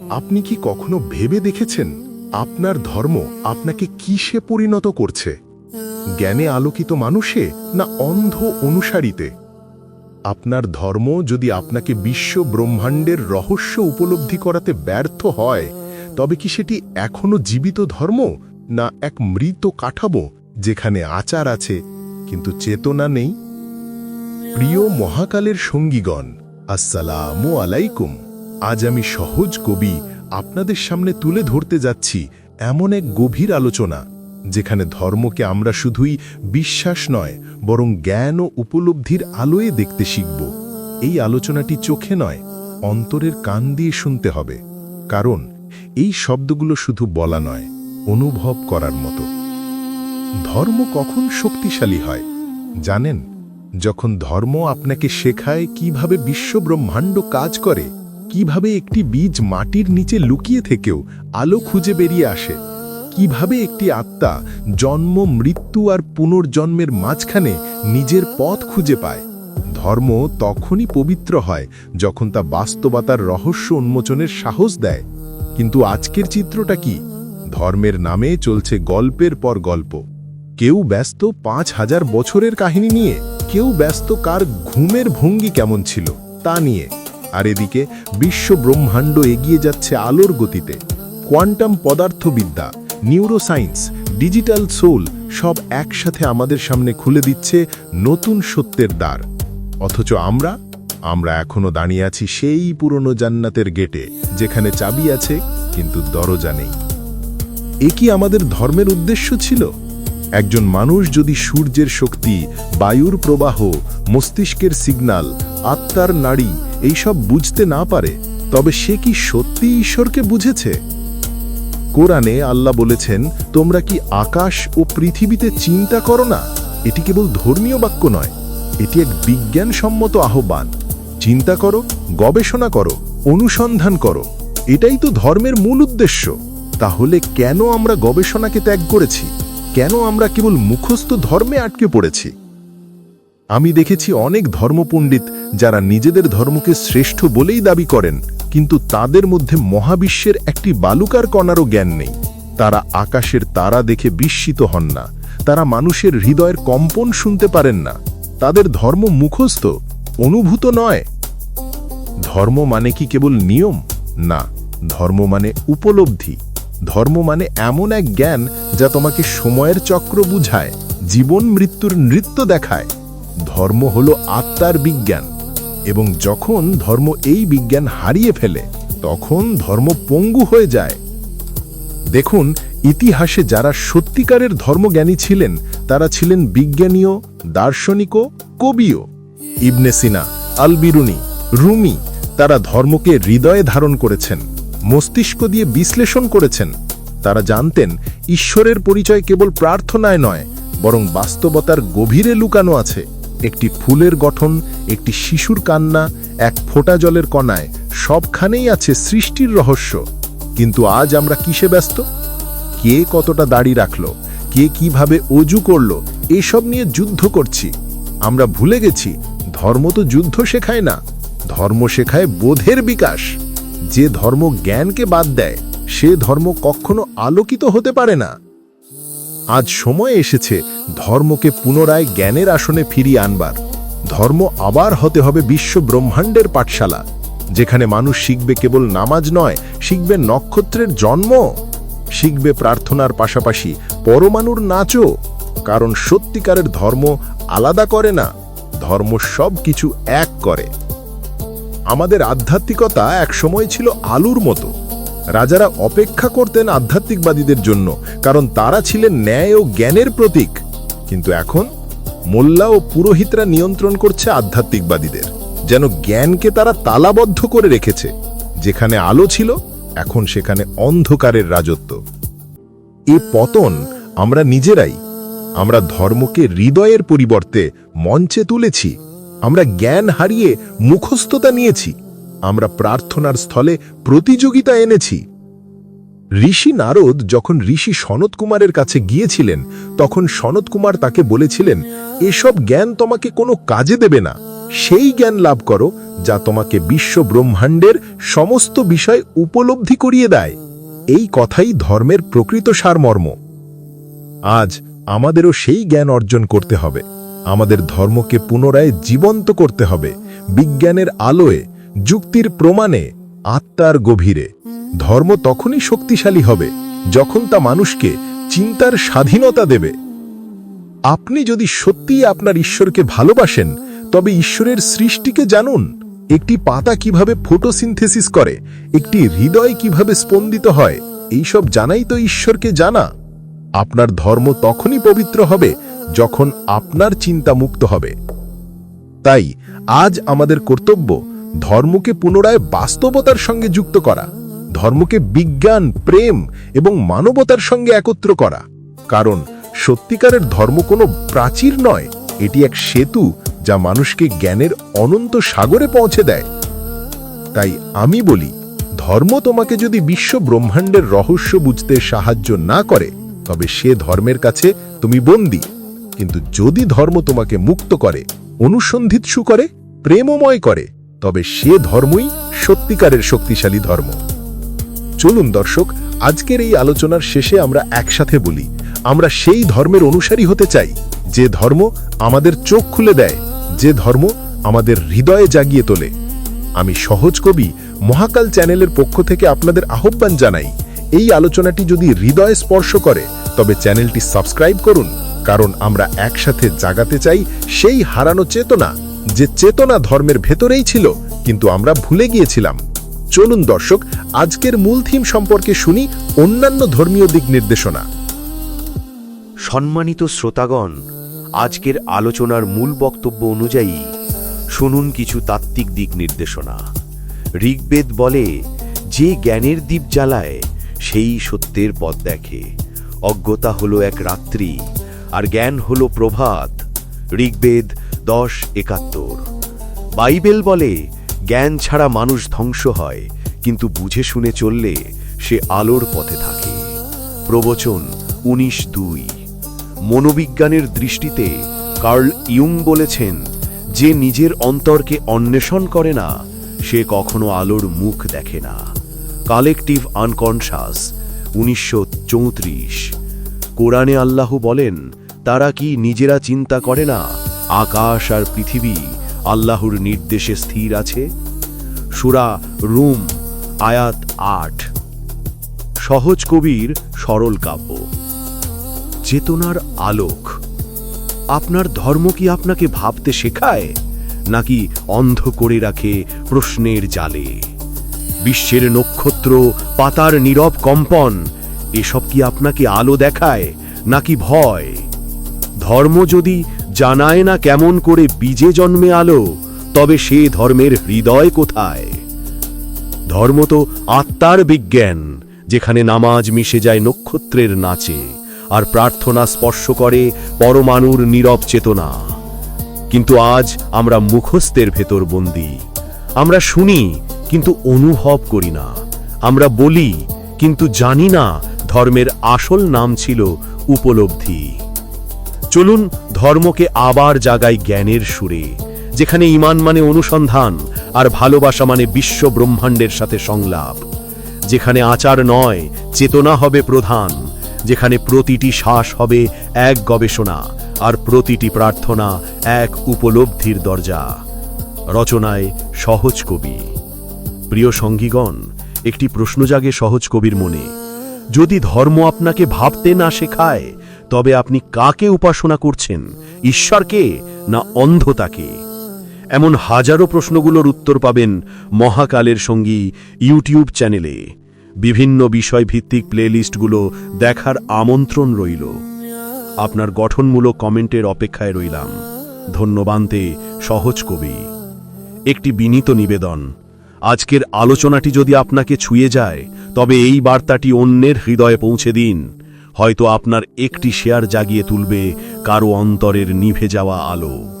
আপনি কি কখনো ভেবে দেখেছেন আপনার ধর্ম আপনাকে কিসে পরিণত করছে? জ্ঞানে আলোকিত মানুষে না অন্ধ অনুসারীতে? আপনার ধর্ম যদি আপনাকে বিশ্ব ব্রহ্মাণ্ডের রহস্য উপলব্ধি করাতে ব্যর্থ হয়, তবে কি সেটি এখনও জীবিত ধর্ম না এক মৃত কাঠামো যেখানে আচার আছে কিন্তু চেতনা নেই? প্রিয় মহাকালের সঙ্গীগণ, আসসালামু আলাইকুম। আজ আমি সহজ কবি আপনাদের সামনে তুলে ধরতে যাচ্ছি এমন এক গভীর আলোচনা, যেখানে ধর্মকে আমরা শুধুই বিশ্বাস নয়, বরং জ্ঞান ও উপলব্ধির আলোয় দেখতে শিখব। এই আলোচনাটি চোখে নয়, অন্তরের কান দিয়ে শুনতে হবে, কারণ এই শব্দগুলো শুধু বলা নয়, অনুভব করার মতো। ধর্ম কখন শক্তিশালী হয়, জানেন? যখন ধর্ম আপনাকে শেখায় কীভাবে বিশ্বব্রহ্মাণ্ড কাজ করে কীভাবে একটি বীজ মাটির নিচে লুকিয়ে থেকেও আলো খুঁজে বেরিয়ে আসে? কীভাবে একটি আত্মা জন্ম, মৃত্যু আর পুনর্জন্মের মাঝখানে নিজের পথ খুঁজে পায়? ধর্ম তখনই পবিত্র হয় যখন তা বাস্তবতার রহস্য উন্মোচনের সাহস দেয়। কিন্তু আজকের চিত্রটা কি? ধর্মের নামে চলছে গল্পের পর গল্প। কেউ ব্যস্ত পাঁচ হাজার বছরের কাহিনী নিয়ে, কেউ ব্যস্ত কার ঘুমের ভঙ্গি কেমন ছিল তা নিয়ে। আর এদিকে বিশ্ব ব্রহ্মাণ্ড এগিয়ে যাচ্ছে আলোর গতিতে। কোয়ান্টাম পদার্থবিদ্যা নিউরোসায়েন্স ডিজিটাল সোল সব একসাথে আমাদের সামনে খুলে দিচ্ছে নতুন সত্যের দ্বার। অথচ আমরা আমরা এখনও দাঁড়িয়ে আছি সেই পুরনো জান্নাতের গেটে, যেখানে চাবি আছে, কিন্তু দরজা নেই। এ কি আমাদের ধর্মের উদ্দেশ্য ছিল? একজন মানুষ যদি সূর্যের শক্তি, বায়ুর প্রবাহ, মস্তিষ্কের সিগন্যাল আত্মার নাড়ি এইসব বুঝতে না পারে, তবে সে কি সত্যি ঈশ্বরকে বুঝেছে? কোরআনে আল্লাহ বলেছেন, তোমরা কি আকাশ ও পৃথিবীতে চিন্তা করো না? এটি কেবল ধর্মীয় বাক্য নয়, এটি এক বিজ্ঞানসম্মত আহ্বান। চিন্তা করো, গবেষণা করো, অনুসন্ধান করো, এটাই তো ধর্মের মূল উদ্দেশ্য। তাহলে কেন আমরা গবেষণাকে ত্যাগ করেছি? কেন আমরা কেবল মুখস্থ ধর্মে আটকে পড়েছি? আমি দেখেছি অনেক ধর্মপণ্ডিত যারা নিজেদের ধর্মকে শ্রেষ্ঠ বলেই দাবি করেন, কিন্তু তাদের মধ্যে মহাবিশ্বের একটি বালুকার কণারও জ্ঞান নেই। তারা আকাশের তারা দেখে বিস্মিত হন না, তারা মানুষের হৃদয়ের কম্পন শুনতে পারেন না। তাদের ধর্ম মুখস্থ, অনুভূত নয়। ধর্ম মানে কি কেবল নিয়ম? না, ধর্ম মানে উপলব্ধি। ধর্ম মানে এমন এক জ্ঞান যা তোমাকে সময়ের চক্র বুঝায়, জীবন মৃত্যুর নৃত্য দেখায়। ধর্ম হল আত্মার বিজ্ঞান। এবং যখন ধর্ম এই বিজ্ঞান হারিয়ে ফেলে, তখন ধর্ম পঙ্গু হয়ে যায়। দেখুন, ইতিহাসে যারা সত্যিকারের ধর্মজ্ঞানী ছিলেন, তারা ছিলেন বিজ্ঞানীয়, দার্শনিকও, কবিও। ইবনে সিনা, আলবিরুনি, রুমি, তারা ধর্মকে হৃদয়ে ধারণ করেছেন, মস্তিষ্ক দিয়ে বিশ্লেষণ করেছেন। তারা জানতেন, ঈশ্বরের পরিচয় কেবল প্রার্থনায় নয়, বরং বাস্তবতার গভীরে লুকানো আছে। একটি ফুলের গঠন, একটি শিশুর কান্না, এক ফোঁটা জলের কণায় সবখানেই আছে সৃষ্টির রহস্য। কিন্তু আজ আমরা কিসে ব্যস্ত? কে কতটা দাড়ি রাখল? কে কীভাবে অজু করল? এসব নিয়ে যুদ্ধ করছি। আমরা ভুলে গেছি, ধর্ম তো যুদ্ধ শেখায় না। ধর্ম শেখায় বোধের বিকাশ। যে ধর্ম জ্ঞানকে বাদ দেয়, সে ধর্ম কখনো আলোকিত হতে পারে না। আজ সময় এসেছে ধর্মকে পুনরায় জ্ঞানের আসনে ফিরিয়ে আনবার। ধর্ম আবার হতে হবে বিশ্ব ব্রহ্মাণ্ডের পাঠশালা, যেখানে মানুষ শিখবে কেবল নামাজ নয়, শিখবে নক্ষত্রের জন্ম। শিখবে প্রার্থনার পাশাপাশি পরমাণুর নাচও, কারণ সত্যিকারের ধর্ম আলাদা করে না, ধর্ম সব কিছু এক করে। আমাদের আধ্যাত্মিকতা এক সময় ছিল আলুর মতো। রাজারা অপেক্ষা করতেন আধ্যাত্মিকবাদীদের জন্য, কারণ তারা ছিলেন ন্যায় ও জ্ঞানের প্রতীক। কিন্তু এখন মোল্লা ও পুরোহিতরা নিয়ন্ত্রণ করছে আধ্যাত্মিকবাদীদের, যেন জ্ঞানকে তারা তালাবদ্ধ করে রেখেছে। যেখানে আলো ছিল, এখন সেখানে অন্ধকারের রাজত্ব। এ পতন আমরা নিজেরাই, আমরা ধর্মকে হৃদয়ের পরিবর্তে মঞ্চে তুলেছি, আমরা জ্ঞান হারিয়ে মুখস্থতা নিয়েছি। আমরা প্রার্থনার স্থলে প্রতিযোগিতা এনেছি। ঋষি নারদ যখন ঋষি সনত কুমারের কাছে গিয়েছিলেন, তখন সনত কুমার তাকে বলেছিলেন, এসব জ্ঞান তোমাকে কোনো কাজে দেবে না। সেই জ্ঞান লাভ করো, যা তোমাকে বিশ্ব ব্রহ্মাণ্ডের সমস্ত বিষয় উপলব্ধি করিয়ে দেয়। এই কথাই ধর্মের প্রকৃত সারমর্ম। আজ আমাদেরও সেই জ্ঞান অর্জন করতে হবে। আমাদের ধর্মকে পুনরায় জীবন্ত করতে হবে। বিজ্ঞানের আলোয় যুক্তির প্রমাণে আত্মার গভীরে। ধর্ম তখনই শক্তিশালী হবে, যখন তা মানুষকে চিন্তার স্বাধীনতা দেবে। আপনি যদি সত্যিই আপনার ঈশ্বরকে ভালোবাসেন, তবে ঈশ্বরের সৃষ্টিকে জানুন। একটি পাতা কীভাবে ফটোসিনথেসিস করে, একটি হৃদয় কীভাবে স্পন্দিত হয়, এইসব জানাই তো ঈশ্বরকে জানা। আপনার ধর্ম তখনই পবিত্র হবে, যখন আপনার চিন্তা মুক্ত হবে। তাই আজ আমাদের কর্তব্য ধর্মকে পুনরায় বাস্তবতার সঙ্গে যুক্ত করা, ধর্মকে বিজ্ঞান, প্রেম এবং মানবতার সঙ্গে একত্র করা। কারণ সত্যিকারের ধর্ম কোনো প্রাচীর নয়, এটি এক সেতু যা মানুষকে জ্ঞানের অনন্ত সাগরে পৌঁছে দেয়। তাই আমি বলি, ধর্ম তোমাকে যদি বিশ্ব ব্রহ্মাণ্ডের রহস্য বুঝতে সাহায্য না করে, তবে সে ধর্মের কাছে তুমি বন্দী। কিন্তু যদি ধর্ম তোমাকে মুক্ত করে, অনুসন্ধিৎসু করে, প্রেমময় করে তবে সে ধর্মই সত্যিকারের শক্তিশালী ধর্ম। চলুন দর্শক, আজকের এই আলোচনার শেষে আমরা একসাথে বলি, আমরা সেই ধর্মের অনুসারী হতে চাই, যে ধর্ম আমাদের চোখ খুলে দেয়, যে ধর্ম আমাদের হৃদয়ে জাগিয়ে তোলে। আমি সহজ কবি মহাকাল চ্যানেলের পক্ষ থেকে আপনাদের আহ্বান জানাই, এই আলোচনাটি যদি হৃদয়ে স্পর্শ করে, তবে চ্যানেলটি সাবস্ক্রাইব করুন, কারণ আমরা একসাথে জাগাতে চাই সেই হারানো চেতনা যে চেতনা ধর্মের ভেতরেই ছিল, কিন্তু আমরা ভুলে গিয়েছিলাম। চলুন দর্শক, আজকের মূল থিম সম্পর্কে শুনি অন্যান্য ধর্মীয় দিক নির্দেশনা। সম্মানিত শ্রোতাগণ, আজকের আলোচনার মূল বক্তব্য অনুযায়ী শুনুন কিছু তাত্ত্বিক দিক নির্দেশনা। ঋগ্বেদ বলে, যে জ্ঞানের দ্বীপ জ্বালায়, সেই সত্যের পথ দেখে। অজ্ঞতা হলো এক রাত্রি, আর জ্ঞান হলো প্রভাত। ঋগ্বেদ দশ একাত্তর। বাইবেল বলে, জ্ঞান ছাড়া মানুষ ধ্বংস হয়, কিন্তু বুঝে শুনে চললে সে আলোর পথে থাকে। প্রবচন উনিশ দুই। মনোবিজ্ঞানের দৃষ্টিতে কার্ল ইয়ুং বলেছেন, যে নিজের অন্তরকে অন্বেষণ করে না, সে কখনো আলোর মুখ দেখে না। কালেকটিভ আনকনশাস, উনিশশো চৌত্রিশ। কোরআনে আল্লাহ বলেন, তারা কি নিজেরা চিন্তা করে না আকাশ আর পৃথিবী আল্লাহর নির্দেশে স্থির আছে? সুরা রুম, আয়াত আট। সহজ কবির সরল কাব্য। চেতনার আলোক। আপনার ধর্ম কি আপনাকে ভাবতে শেখায়? নাকি অন্ধ করে রাখে প্রশ্নের জালে? বিশ্বের নক্ষত্র, পাতার নীরব কম্পন, এসব কি আপনাকে আলো দেখায় নাকি ভয়? ধর্ম যদি জানায় না কেমন করে বীজে জন্মে আলো, তবে সে ধর্মের হৃদয় কোথায়? ধর্ম তো আত্মার বিজ্ঞান, যেখানে নামাজ মিশে যায় নক্ষত্রের নাচে, আর প্রার্থনা স্পর্শ করে পরমাণুর নীরব চেতনা। কিন্তু আজ আমরা মুখস্থের ভেতর বন্দি। আমরা শুনি, কিন্তু অনুভব করি না। আমরা বলি, কিন্তু জানি না ধর্মের আসল নাম ছিল উপলব্ধি। চলুন ধর্মকে আবার জাগাই জ্ঞানের সুরে, যেখানে ইমান মানে অনুসন্ধান আর ভালোবাসা মানে বিশ্ব ব্রহ্মাণ্ডের সাথে সংলাপ, যেখানে আচার নয়, চেতনা হবে প্রধান, যেখানে প্রতিটি শ্বাস হবে এক গবেষণা আর প্রতিটি প্রার্থনা এক উপলব্ধির দরজা। রচনায় সহজ কবি। প্রিয় সঙ্গীগণ, একটি প্রশ্ন জাগে সহজ কবির মনে। যদি ধর্ম আপনাকে ভাবতে না শেখায় তবে আপনি কাকে উপাসনা করছেন? ঈশ্বরকে না অন্ধতাকে? এমন হাজারো প্রশ্নগুলোর উত্তর পাবেন মহাকালের সঙ্গী ইউটিউব চ্যানেলে। বিভিন্ন বিষয়ভিত্তিক প্লেলিস্টগুলো দেখার আমন্ত্রণ রইল। আপনার গঠনমূলক কমেন্টের অপেক্ষায় রইলাম। ধন্যবান্তে সহজ কবি। একটি বিনীত নিবেদন। আজকের আলোচনাটি যদি আপনাকে ছুঁয়ে যায়, তবে এই বার্তাটি অন্যের হৃদয়ে পৌঁছে দিন। হয়তো আপনার একটি শেয়ার জাগিয়ে তুলবে কারও অন্তরের নিভে যাওয়া আলো।